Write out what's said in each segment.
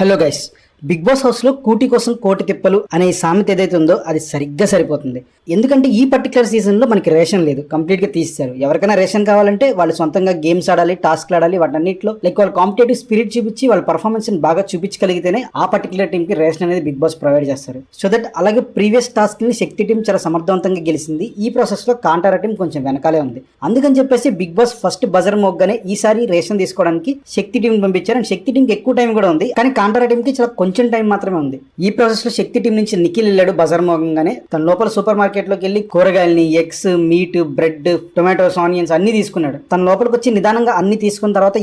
hello guys. Bigg boss హౌస్లో కూటి కోసం కోటి తిప్పలు అనే సామెత ఏదైతే ఉందో అది సరిగ్గా సరిపోతుంది. ఎందుకంటే ఈ పర్టికులర్ సీజన్లో మనకి రేషన్ లేదు. కంప్లీట్గా తీసేశారు. ఎవరికైనా రేషన్ కావాలంటే వాళ్ళు సొంతంగా గేమ్స్ ఆడాలి టాస్క్లు ఆడాలి వాటన్నిటిలో లైక్ వాళ్ళ కాంపిటేటివ్ స్పిరిట్ చూపించి వాళ్ళ పర్ఫార్మెన్స్ బాగా చూపించగలిగితేనే ఆ పర్టికులర్ టీంకి రేషన్ అనేది బిగ్ బాస్ ప్రొవైడ్ చేస్తారు. సో దట్ అలాగే ప్రీవియస్ టాస్క్ని శక్తి టీం చాలా సమర్థవంతంగా గెలిచింది. ఈ ప్రాసెస్లో కాంటారా టీం కొంచెం వెనకాలే ఉంది. అందుకని చెప్పేసి బిగ్ బాస్ ఫస్ట్ బజర్ మోగ్గానే ఈసారి రేషన్ తీసుకోవడానికి శక్తి టీం పంపించారు. అండ్ శక్తి టీంకి ఎక్కువ టైం కూడా ఉంది. కానీ కాంటారా టీంకి చాలా కొంచెం టైం మాత్రమే ఉంది. ఈ ప్రాసెస్లో శక్తి టీం నుంచి నిఖిల్ వెళ్ళాడు బజార్ మోగంగానే. తన లోపల సూపర్ మార్కెట్లోకి వెళ్ళి కూరగాయలని eggs meat bread tomatoes onions అన్ని తీసుకున్నాడు. తన లోపలికి వచ్చి నిదానంగా అన్ని తీసుకున్న తర్వాత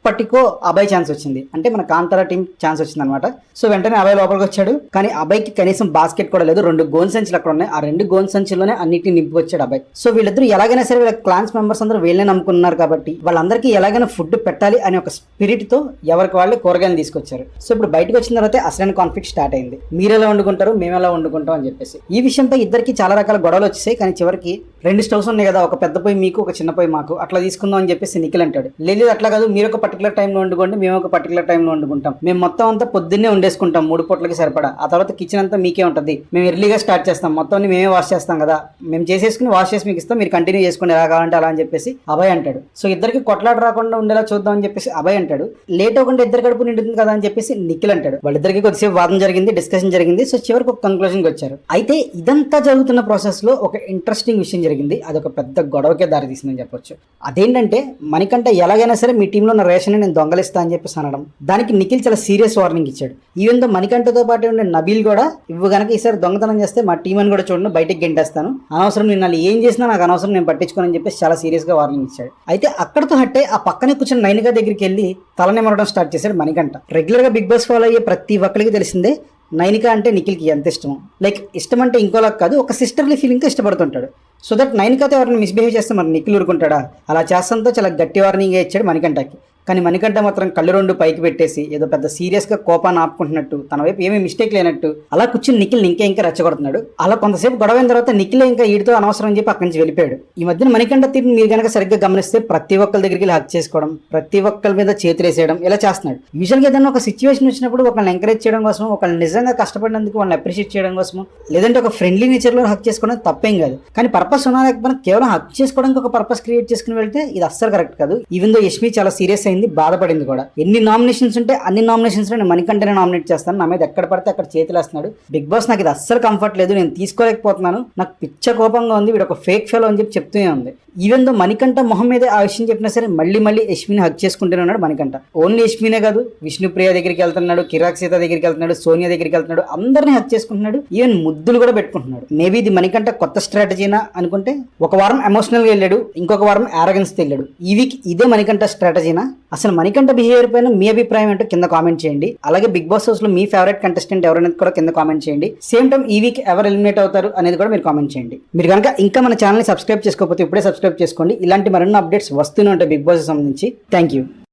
ఎప్పటికో అభయ్ ఛాన్స్ వచ్చింది. అంటే మన కాంతారా టీం ఛాన్స్ వచ్చింది అనమాట సో వెంటనే అభయ్ లోపలికి వచ్చాడు. కానీ అభయ్కి కనీసం బాస్కెట్ కూడా లేదు. రెండు గోన్ సంచులు అక్కడ ఉన్నాయి. ఆ రెండు గోన్ సంచుల్లోనే అన్నిటిని నింపుకొచ్చాడు అభయ్. సో వీళ్ళిద్దరూ ఎలాగైనా సరే వీళ్ళ క్లాన్స్ మెంబర్స్ అందరూ వీళ్ళనే నమ్ముకున్నారు కాబట్టి వాళ్ళందరికీ ఎలాగైనా ఫుడ్ పెట్టాలి అనే ఒక స్పిరిట్తో ఎవరికి వాళ్ళు కూరగాయలు తీసుకొచ్చారు. సో ఇప్పుడు బయటకు వచ్చిన తర్వాత అసలైన కాన్ఫ్లిక్ట్ స్టార్ట్ అయింది. మీరు ఎలా వండుకుంటారు? మేము ఎలా వండుకుంటాం అని చెప్పేసి. ఈ విషయంపై ఇద్దరికి చాలా రకాల గొడవలు వచ్చాయి కానీ చివరికి రెండు స్టవ్స్ ఉన్నాయి కదా ఒక పెద్ద పొయ్యి మీకు ఒక చిన్న పొయ్యి మాకు. అట్లా తీసుకుందాం అని చెప్పేసి నిఖిల్ అంటాడు. లేదు అట్లా కాదు మీరు ఒక పర్టికులర్ టైంలో వండుకోండి మేము ఒక పర్టికులర్ టైంలో వండుకుంటాం. మేము మొత్తం అంతా పొద్దున్నే వండేసుకుంటాం మూడు పూట్లకి సరిపడా. ఆ తర్వాత కిచెన్ అంతా మీకే ఉంటుంది. మేము ఎర్లీగా స్టార్ట్ చేస్తాం. మొత్తం మేమే వాష్ చేస్తాం కదా. మేము చేసేసుకుని వాష్ చేసి మీకు ఇస్తాం. మీరు కంటిన్యూ చేసుకుని ఎలా కావాలంటే అలా అని చెప్పేసి అభయ్ అంటాడు. సో ఇద్దరికి కొట్లాట రాకుండా ఉండేలా చూద్దాం అని చెప్పేసి అభయ్ అంటాడు. లేట్ అవ్వకుండా ఇద్దరు కడుపు నిండుతుంది కదా అని చెప్పేసి నిఖిల్ అంటాడు. వాళ్ళిద్దరికి కొద్దిసేపు వాదన జరిగింది డిస్కషన్ జరిగింది. సో చివరికి ఒక కంక్లూజన్కి వచ్చారు. అయితే ఇదంతా జరుగుతున్న ప్రాసెస్లో ఒక ఇంట్రెస్టింగ్ విషయం జరిగింది. అది ఒక పెద్ద గొడవకే దారితీసిందని చెప్పొచ్చు. అదేంటంటే మనకంటే ఎలాగైనా సరే మీ టీంలో ఉన్న రేషన్ నేను దొంగలిస్తా అని చెప్పేసి అనడం. దానికి నిఖిల్ చాలా సీరియస్ వార్నింగ్ ఇచ్చాడు. ఈవెన్ మణికంఠతో పాటు ఉండే నబీల్ కూడా ఇవ్వ గనక ఈసారి దొంగతనం చేస్తే మా టీం అని కూడా చూడండి బయటకు గెంటేస్తాను. అనవసరం నేను వాళ్ళు ఏం చేసినా నాకు అనవసరం నేను పట్టించుకోనని చెప్పేసి చాలా సీరియస్గా వార్నింగ్ ఇచ్చాడు. అయితే అక్కడతో హట్టే ఆ పక్కనే కూర్చొని నైనిక దగ్గరికి వెళ్ళి తలనిమరడం స్టార్ట్ చేశాడు మణికంఠ రెగ్యులర్గా బిగ్ బాస్ ఫాలో అయ్యే ప్రతి ఒక్కరికి తెలిసిందే నైనిక అంటే నిఖిల్కి ఎంత ఇష్టం లైక్ ఇష్టం అంటే ఇంకోలా కాదు ఒక సిస్టర్లీ ఫీలింగ్తో ఇష్టపడుతుంటాడు. సో దట్ నైనికతో ఎవరైనా మిస్బిహేవ్ చేస్తే మరి నిఖిల్ ఊరుకుంటాడా? అలా చేస్తాంతో చాలా గట్టి వార్నింగ్ ఇచ్చాడు మణికంఠకి. కానీ మణికంఠ మాత్రం కళ్ళు రెండు పైకి పెట్టేసి ఏదో పెద్ద సీరియస్గా కోపాన్ని ఆపుకుంటున్నట్టు తన వైపు ఏమీ మిస్టేక్ లేనట్టు అలా కూర్చుని నిఖిల్ ఇంకా ఇంకా రెచ్చగొడుతున్నాడు. అలా కొంతసేపు గొడవైన తర్వాత నిఖిల్ ఇంకా వీడితో అనవసరం అని చెప్పి అక్కడి నుంచి వెళ్ళిపోయాడు. ఈ మధ్యన మణికంఠ తీరుని మీరు కనుక సరిగ్గా గమనిస్తే ప్రతి ఒక్కరి దగ్గరికి వెళ్ళి హక్ చేసుకోవడం ప్రతి ఒక్కరి మీద చేతులేసేయడం ఇలా చేస్తున్నాడు. యూజువల్గా ఏదైనా ఒక సిచ్యువేషన్ వచ్చినప్పుడు ఒకళ్ళని ఎంకరేజ్ చేయడం కోసం ఒకళ్ళు నిజంగా కష్టపడినందుకు వాళ్ళని అప్రిషియేట్ చేయడం కోసం లేదంటే ఒక ఫ్రెండ్లీ నేచర్లో హక్ చేసుకోవడం తప్పేం కాదు. కానీ పర్పస్ ఉన్నా లేకపోతే కేవలం హక్ చేసుకోవడానికి ఒక పర్పస్ క్రియేట్ చేసుకుని వెళ్తే ఇది అస్సలు కరెక్ట్ కాదు. ఈవెన్ దో యష్మి చాలా సీరియస్ అయింది బాధపడింది కూడా. ఎన్ని నామినేషన్స్ ఉంటే అన్ని నామినేషన్స్ నేను మణికంఠనే నామినేట్ చేస్తాను. నా మీద ఎక్కడ పడితే అక్కడ చేతులేస్తున్నాడు. బిగ్ బాస్ నాకు ఇది అస్సలు కంఫర్ట్ లేదు. నేను తీసుకోలేకపోతున్నాను. నాకు పిచ్చ కోపంగా ఉంది. వీడు ఒక ఫేక్ ఫెలో అని చెప్పి చెప్తూనే ఉంది. ఈవెన్ దో మణికంఠ మొహం మీదే ఆ విషయం చెప్పినా సరే మళ్ళీ మళ్ళీ యష్మిని హక్ చేసుకుంటూనే ఉన్నాడు మణికంఠ. ఓన్లీ యష్మినే కాదు విష్ణుప్రియ దగ్గరికి వెళ్తున్నాడు కిరాక్ సీత దగ్గరికి వెళ్తున్నాడు సోనియా దగ్గరికి వెళ్తున్నాడు అందరినీ హక్ చేసుకుంటున్నాడు. ఈవెన్ ముద్దులు కూడా పెట్టుకుంటున్నాడు. మేబీ ఇది మణికంఠ కొత్త స్ట్రాటజీనా అనుకుంటే ఒక వారం ఎమోషనల్గా వెళ్ళాడు ఇంకొక వారం ఆరగన్స్ వెళ్ళాడు. ఈ వీక్ ఇదే మణికంఠ స్ట్రాటజీనా అసలు మణికంఠ బిహేవియర్ పైన మీ అభిప్రాయం ఏంటో కింద కామెంట్ చేయండి. అలాగే బిగ్ బాస్ హౌస్లో మీ ఫేవరెట్ కంటెస్టెంట్ ఎవరనేది కూడా కింద కామెంట్ చేయండి. సేమ్ టైం ఈ వీక్ ఎవరు ఎలిమినేట్ అవుతారు అనేది కూడా మీరు కామెంట్ చేయండి. మీరు కనుక ఇంకా మన ఛానల్ని సబ్స్క్రైబ్ చేసుకోకపోతే ఇప్పుడే సబ్స్క్రైబ్ చేసుకోండి. ఇలాంటి మరిన్ని అప్డేట్స్ వస్తూనే ఉంటాయి బిగ్ బాస్ సంబంధించి. Thank you